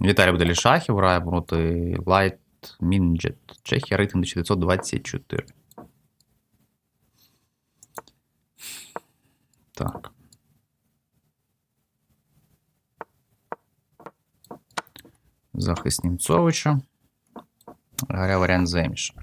Віталій буде Шахів грає проти Light Minjet. Чехія рейтинг 1924. Так. Захист Німцовича. Грає варіант Земіш.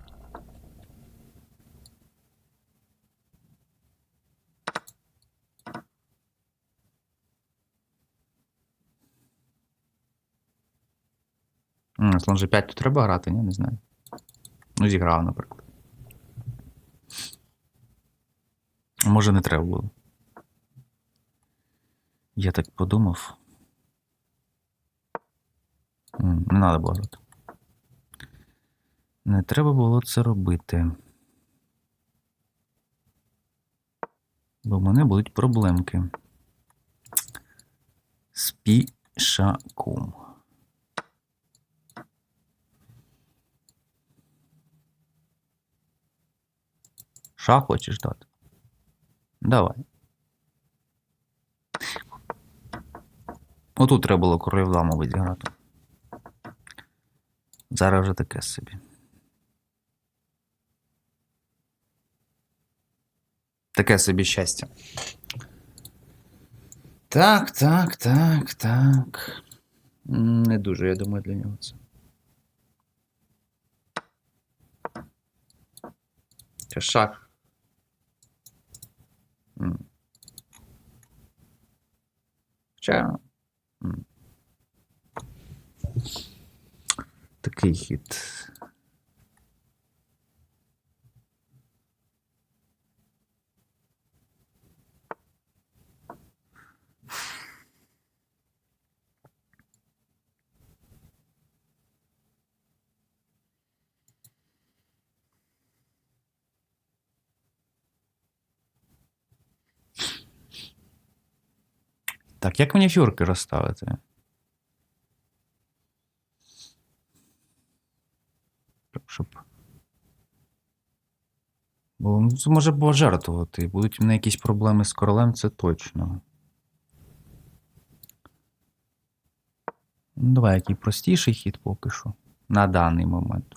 Слон G5 тут треба грати, ні, не знаю. Ну, зіграв, наприклад. Може, не треба було. Я так подумав. Не треба було грати. Не треба було це робити. Бо в мене будуть проблемки. З пішаком. Шах хочеш дати? Давай. Отут треба було королів ламу зіграти. Зараз вже таке собі. Таке собі щастя. Так, так, так, так. Не дуже, я думаю, для нього. Це шах. Хоча. Такий хід. Так, як мені фюрки розставити? Щоб. Бо ну, може пожертвувати. Будуть в мене якісь проблеми з королем, це точно. Ну, давай, який простіший хід поки що. На даний момент.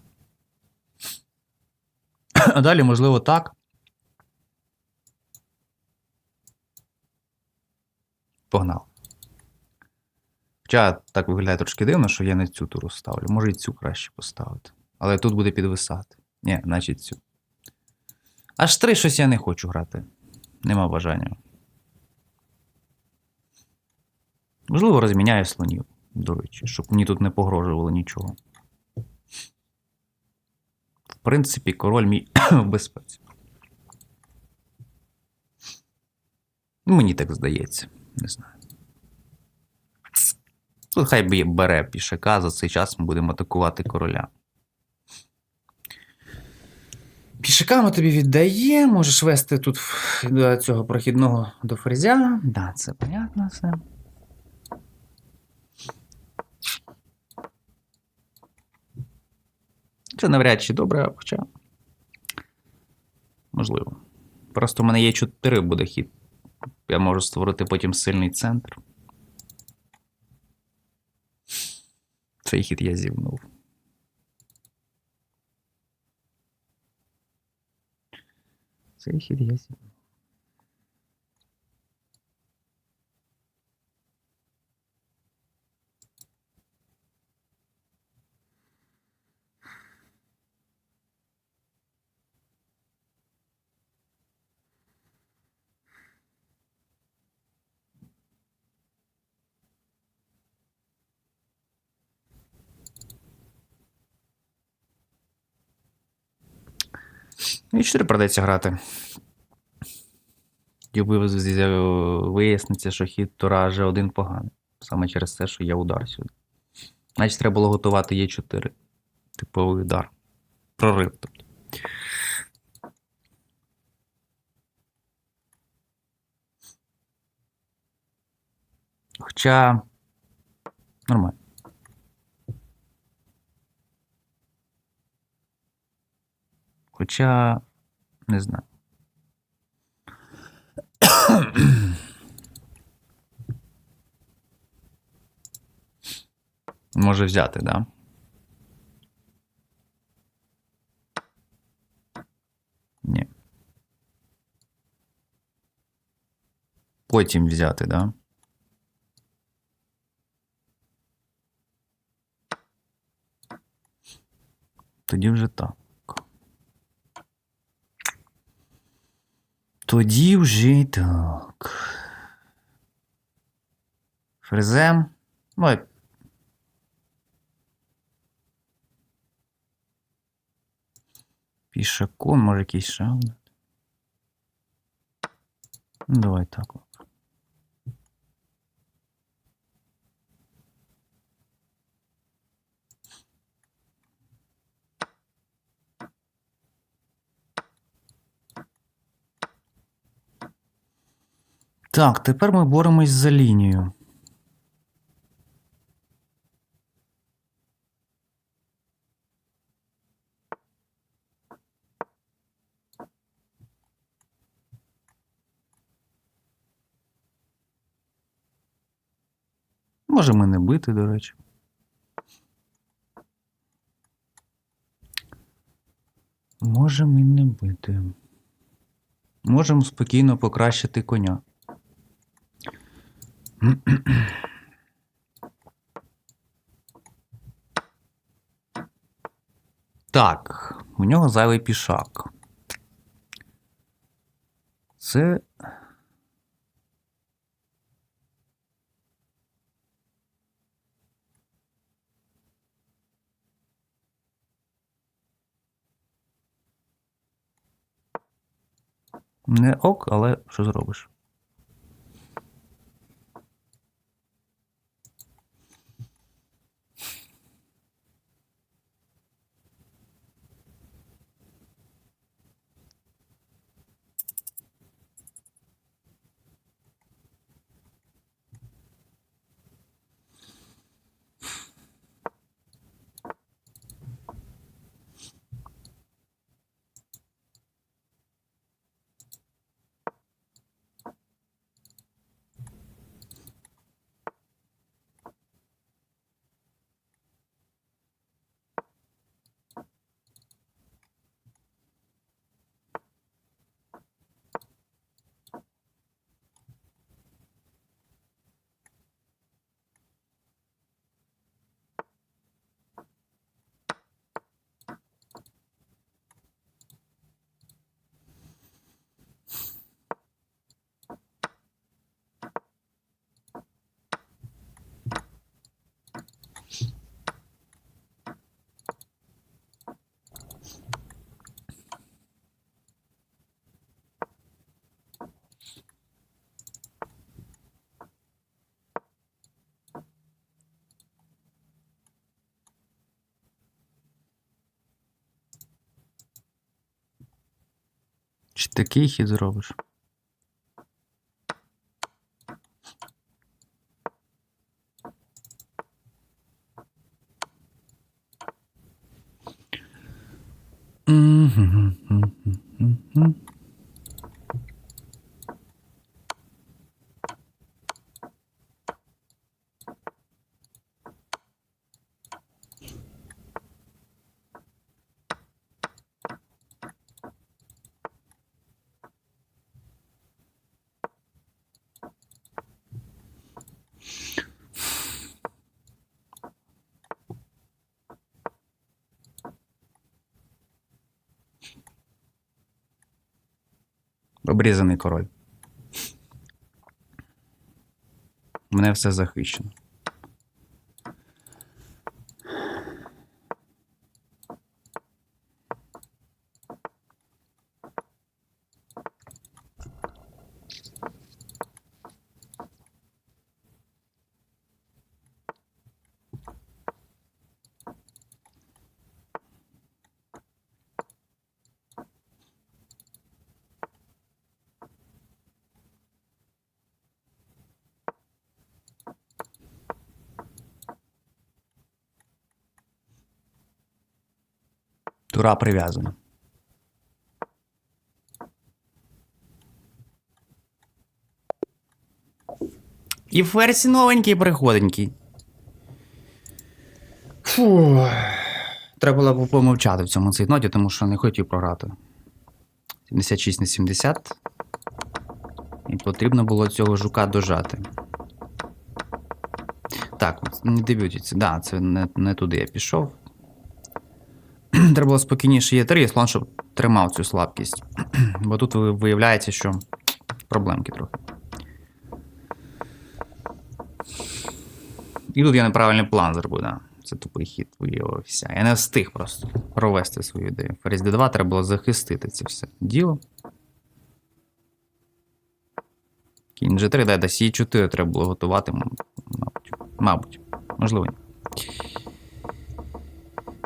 А далі, можливо, так. Погнав. Хоча так виглядає трошки дивно, що я не цю туру ставлю. Може і цю краще поставити. Але тут буде підвисати. Ні, значить цю. Аж три щось я не хочу грати. Нема бажання. Можливо, розміняю слонів, до речі, щоб мені тут не погрожувало нічого. В принципі, король мій в безпеці. Ну, Мені так здається, не знаю. Тут хай бі- бере пішака, за цей час ми будемо атакувати короля. Пішака ми тобі віддає, можеш вести тут до цього прохідного до фрезя. Да, це понятно все. Це навряд чи добре, хоча. Можливо. Просто в мене є 4 буде хід. Я можу створити потім сильний центр. Цей хід я зівнув. Цей хід я зівнув. І 4 придеться грати. Виясниться, що хід Тура G1 поганий. Саме через те, що є удар сюди. Значить, треба було готувати Е4. Типовий удар. Прорив. Тобто. Хоча. Нормально. Хоча. Не знаю. Може взяти, да? Ні. Потім взяти, да? Тоді вже так. Тоді вже так. Фрезем. Ну, Пішаком, може якийсь ще. Ну, давай так. от. Так, тепер ми боремось за лінію. Можемо не бити, до речі. Можемо і не бити. Можемо спокійно покращити коня. Так, у нього зайвий пішак. Це. Не ок, але що зробиш? Чи такий хід зробиш? Мгм. Обрізаний король. Мене все захищено. Тура прив'язана. І ферзь новенький приходенький. Фу. Треба було помовчати в цьому цейтноті, тому що не хотів програти. 76 на 70. І потрібно було цього жука дожати. Так, не дебютіться. Да, це не, не туди я пішов. Треба було спокійніше є 3, слон, щоб тримав цю слабкість. Бо тут виявляється, що проблемки трохи. І тут я неправильний план зробив, да. Це тупий хід виявився. Я не встиг просто провести свою ідею. Ферзь D2 треба було захистити це все діло. Кінь G3, да, до C4 треба було готувати, мабуть. Мабуть. Можливо, ні.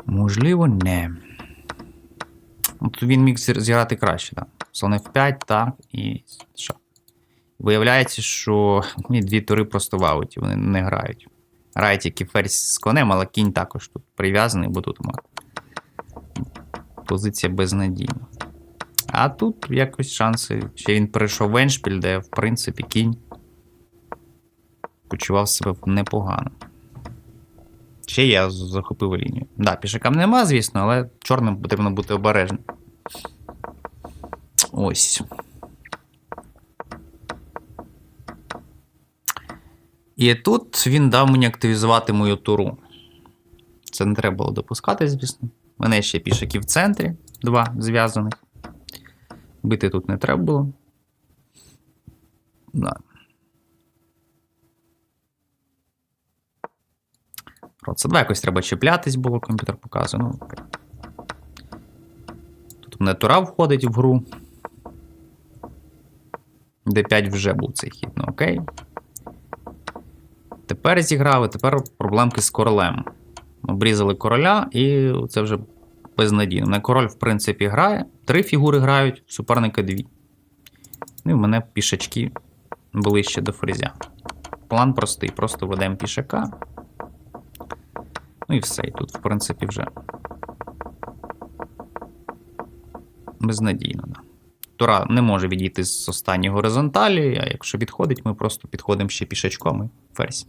Можливо, не. От він міг зіграти краще, так. Слон F5, так, і шах. Виявляється, що ні, дві тури просто в ауті, вони не грають. Грає тільки ферзь з конем, але кінь також тут прив'язаний, бо тут позиція безнадійна. А тут якось шанси. Ще він перейшов в Еншпіль, де, в принципі, кінь почував себе непогано. Ще я захопив лінію. Да, пішакам нема, звісно, але чорним потрібно бути обережним. Ось. І тут він дав мені активізувати мою туру. Це не треба було допускати, звісно. У мене ще пішаки в центрі, два зв'язаних. Бити тут не треба було. Да. Це 2 якось треба чіплятись було, комп'ютер показує. Ну. Тут у мене тура входить в гру. D5 вже був цей хід, ну окей. Тепер зіграли, тепер проблемки з королем. Обрізали короля, і це вже безнадійно. На король, в принципі, грає. Три фігури грають, суперника дві. Ну і в мене пішачки ближче до фрезя. План простий, просто ведемо пішака. Ну і все. І тут, в принципі, вже безнадійно. Да. Тура не може відійти з останньої горизонталі, а якщо відходить, ми просто підходимо ще пішачком і ферзь.